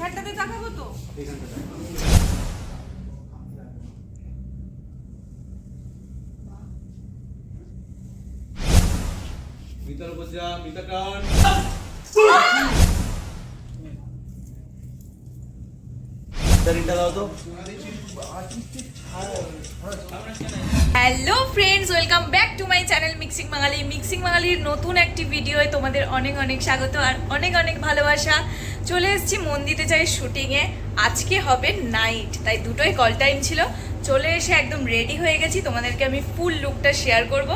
এখানটাতে তাকাবো তো মিতার উপজা মিতা কান। তো। Hello friends welcome back to my channel mixing Bangali mixing বাঙালির নতুন একটি ভিডিওয় তোমাদের অনেক অনেক স্বাগত আর অনেক অনেক ভালোবাসা। চলে এসেছি মন যাই শুটিংয়ে আজকে হবে নাইট তাই দুটোই কল টাইম ছিল। চলে এসে একদম রেডি হয়ে গেছি। তোমাদেরকে আমি ফুল লুকটা শেয়ার করব।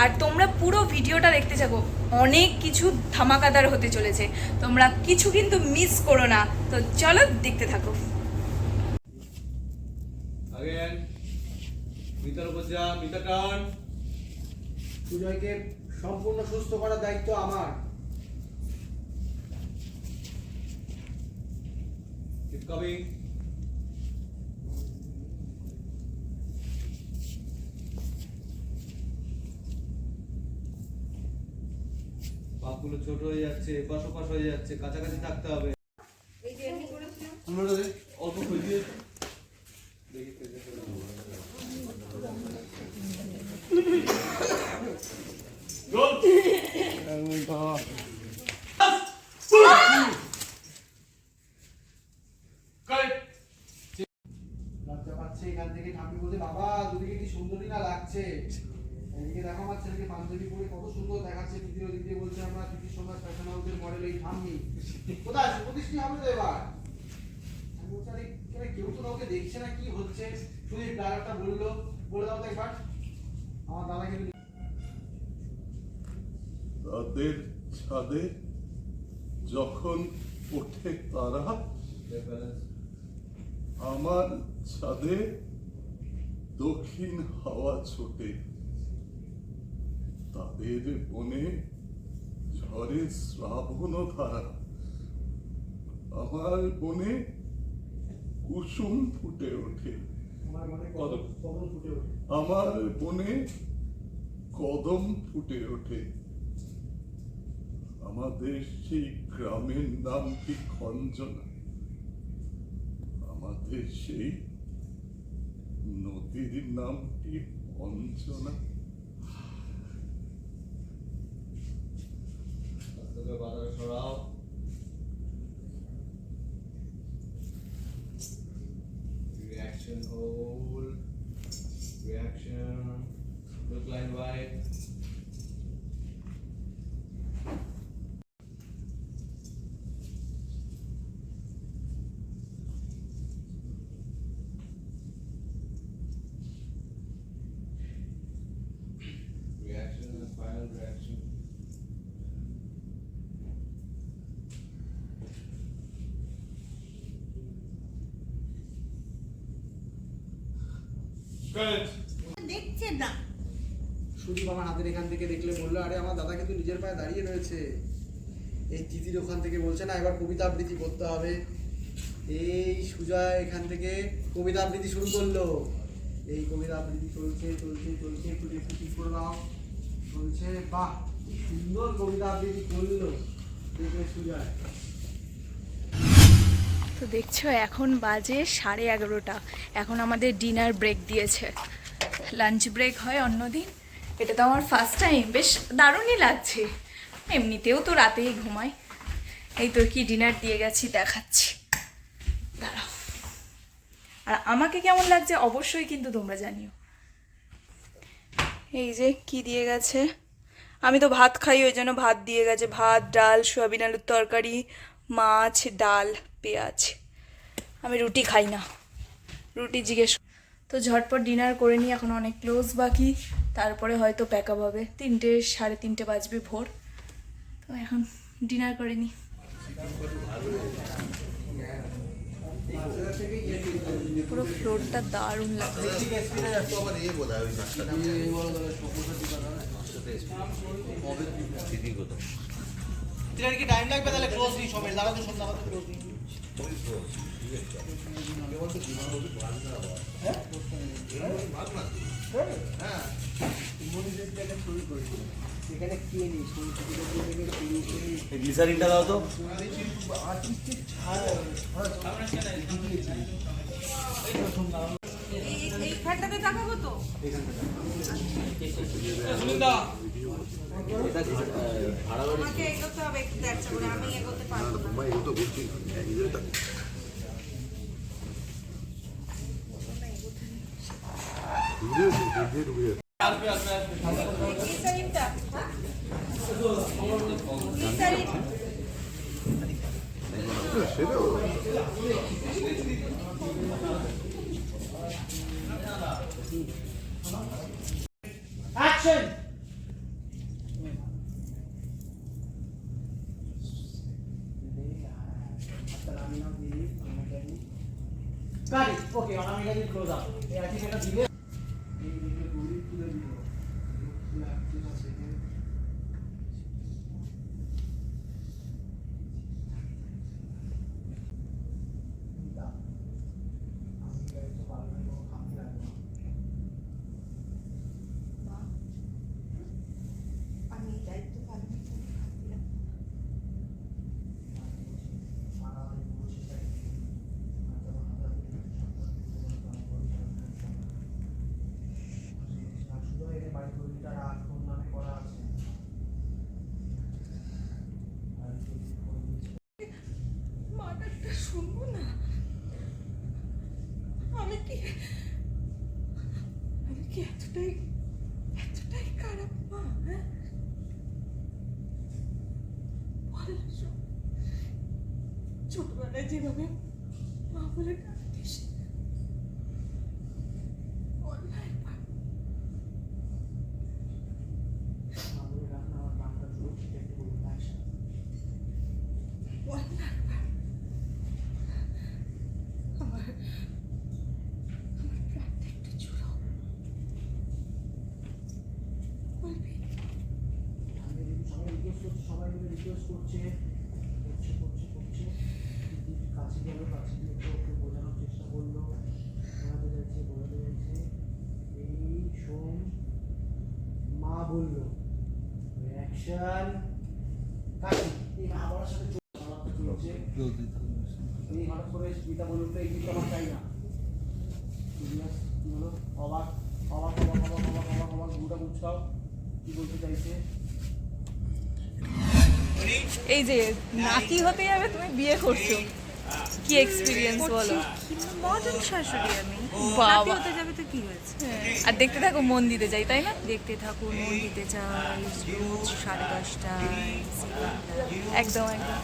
আর তোমরা পুরো ভিডিওটা দেখতে যাব অনেক কিছু ধামাকাদার হতে চলেছে। তোমরা কিছু কিন্তু মিস করো না। তো চলো দেখতে থাকো। সম্পূর্ণ সুস্থ করার দায়িত্ব আমার। কিপ কামিং পাগুলো ছোট হয়ে যাচ্ছে এপাশ ওপাশ হয়ে যাচ্ছে কাছাকাছি থাকতে হবে। অল্প দিয়ে দেখি পাচ্ছে এখান থেকে ঠাম্মি বলছে বাবা দুদিকে কি সুন্দরী না লাগছে? এদিকে দেখো আমার ছেলেকে পাঞ্জাবি পরে কত সুন্দর দেখাচ্ছে দিদির ওদিক দিয়ে বলছে আমরা দিদির সঙ্গে ফ্যাশন হাউসের মডেল এই ঠাম্মি কোথায়? আছে প্রতিষ্ঠি হবে তো এবার। কেউ তো কাউকে দেখছে না কি হচ্ছে? শুধু ড্রাইভারটা বলল বলে দাও তো একবার। আমার দাদা কিন্তু তাদের ছাদে যখন ওঠে তারা আমার ছাদে দক্ষিণ হাওয়া ছোটে। তাদের বনে ঝড়ে শ্রাবণ ধারা। আমার বনে কুসুম ফুটে ওঠে। আমার বনে কদম ফুটে ওঠে। আমাদের সেই গ্রামের নাম কি খঞ্জনা? আমাদের সেই নদীর নামটি অঞ্জনা তোকে বাজারে সরাও reaction hold reaction look line wide না। সুদীপ আমার হাতের এখান থেকে দেখলে বলল আরে আমার দাদা কিন্তু নিজের পায়ে দাঁড়িয়ে রয়েছে। এই দিদির ওখান থেকে বলছে না এবার কবিতা আবৃত্তি করতে হবে। এই সুজয় এখান থেকে কবিতা আবৃত্তি শুরু করল। এই কবিতা আবৃত্তি চলছে চলছে চলছে একটু একটু ঠিক করে চলছে বাহ সুন্দর কবিতা আবৃত্তি করল। দেখবে সুজয় তো দেখছ, এখন বাজে সাড়ে এগারোটা। এখন আমাদের ডিনার ব্রেক দিয়েছে। লাঞ্চ ব্রেক হয় অন্যদিন। এটা তো আমার ফার্স্ট টাইম বেশ দারুণই লাগছে। এমনিতেও তো রাতেই ঘুমাই। এই তো কি ডিনার দিয়ে গেছি, দেখাচ্ছি। দাঁড়াও। আর আমাকে কেমন লাগছে অবশ্যই কিন্তু তোমরা জানিও। এই যে কি দিয়ে গেছে? আমি তো ভাত খাই, ওই জন্য ভাত দিয়ে গেছে। ভাত, ডাল, সোয়াবিন, আলুর তরকারি, মাছ, ডাল। পেঁয়াজ আমি রুটি খাই না রুটি জিজ্ঞেস তো ঝটপট ডিনার করে নিই এখন অনেক ক্লোজ বাকি তারপরে হয়তো প্যাক আপ হবে তিনটে সাড়ে তিনটে বাজবে ভোর তো এখন ডিনার করে নিই পুরো ফ্লোরটা দারুণ কি টাইম লাগবে তাহলে ক্লোজ নি সবাই ক্লোজ হ্যাঁ নেই গ্লিসারিনটা দাও তো। ছাড়া এইখানটাতে দেখাবো তো? আমাকে এগোতে হবে একটু দেখা করে আমি এগোতে পারব না। গ্লিসারিনটা Action! Got it. Okay, I'm going to close up. I think I শুনব কি এতটাই এতটাই খারাপ মা হ্যাঁ? বল ছোটবেলায় যেভাবে মা বল না একবার। আমাদের রাখনা আমার নামটা জোর একটু বলুন অ্যাকশন বল না একবার। আমার আমার প্রাণটা একটু জুড়ো বলবি আমি যদি সবাই রিকোয়েস্ট সবাই মিলে রিকোয়েস্ট করছে করছে করছে করছে কাছে গেল কাছে ওকে বোঝানোর চেষ্টা করল বোঝাতে যাচ্ছে বোঝাতে যাচ্ছে এই শোন মা বলল অ্যাকশন কাশি এই মা বলার চলছে এই করে গীতা বলুন তো এই আমার চাই না অবাক অবাক অবাক অবাক অবাক অবাক অবাক গুটা বুঝকাও কি বলতে চাইছে? এই যে নাতি হতে যাবে তুমি বিয়ে করছ। কি এক্সপিরিয়েন্স বলো? মডার্ন শাশুড়ি আমি। বাবা। নাতি হতে যাবে তো কি হয়েছে? আর দেখতে থাকো মন দিতে যাই তাই না? দেখতে থাকো মন দিতে চাই রোজ সাড়ে দশটায় একদম একদম।